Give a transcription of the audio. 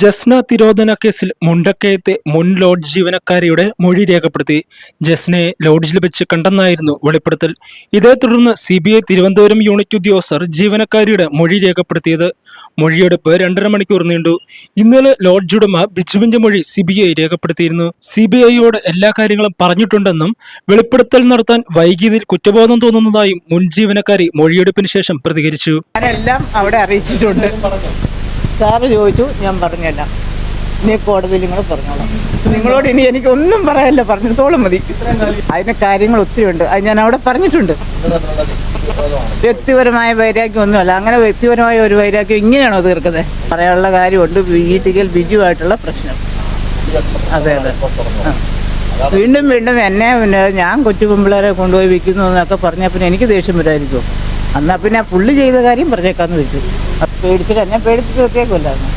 ജസ്ന തിരോധന കേസിൽ മുണ്ടക്കയത്തെ മുൻ ലോഡ്ജ് ജീവനക്കാരിയുടെ മൊഴി രേഖപ്പെടുത്തി. ജസ്നയെ ലോഡ്ജിൽ വെച്ച് കണ്ടെന്നായിരുന്നു വെളിപ്പെടുത്തൽ. ഇതേ തുടർന്ന് C B I Thiruvananthapuram unit ഉദ്യോഗസ്ഥർ ജീവനക്കാരിയുടെ മൊഴി രേഖപ്പെടുത്തിയത്. മൊഴിയെടുപ്പ് രണ്ടര മണിക്കൂർ നീണ്ടു. ഇന്നലെ ലോഡ്ജ് ഉടമ ബിജുവിന്റെ മൊഴി സി ബി ഐ രേഖപ്പെടുത്തിയിരുന്നു. സി ബി ഐയോട് എല്ലാ കാര്യങ്ങളും പറഞ്ഞിട്ടുണ്ടെന്നും വെളിപ്പെടുത്തൽ നടത്താൻ വൈകിയതിൽ കുറ്റബോധം തോന്നുന്നതായും മുൻ ജീവനക്കാരി മൊഴിയെടുപ്പിന് ശേഷം പ്രതികരിച്ചു. അറിയിച്ചിട്ടുണ്ട്. സാറ് ചോദിച്ചു ഞാൻ പറഞ്ഞല്ല. ഇനി കോടതിയിൽ നിങ്ങൾ പറഞ്ഞോളാം. നിങ്ങളോട് ഇനി എനിക്ക് ഒന്നും പറയാനില്ല പറഞ്ഞിടത്തോളം മതി. അതിന് കാര്യങ്ങൾ ഒത്തിരി ഉണ്ട്. അത് ഞാൻ അവിടെ പറഞ്ഞിട്ടുണ്ട്. വ്യക്തിപരമായ വൈരാഗ്യം ഒന്നുമല്ല അങ്ങനെ വ്യക്തിപരമായ ഒരു വൈരാഗ്യം ഇങ്ങനെയാണോ തീർക്കുന്നത്? പറയാനുള്ള കാര്യമുണ്ട്. വീട്ടിൽ ബിജുവായിട്ടുള്ള പ്രശ്നം. അതെ അതെ. വീണ്ടും വീണ്ടും എന്നെ പിന്നെ ഞാൻ കൊച്ചു പെമ്പിള്ളേരെ കൊണ്ടുപോയി വിൽക്കുന്നു എന്നൊക്കെ പറഞ്ഞാൽ പിന്നെ എനിക്ക് ദേഷ്യം വരായിരിക്കും എന്നാൽ പിന്നെ പുള്ളി ചെയ്ത കാര്യം പറഞ്ഞേക്കാന്ന് വെച്ചു പേടിച്ചിട്ട് എന്നെ പേടിപ്പിച്ച് വെക്കേക്കുമല്ലായിരുന്നു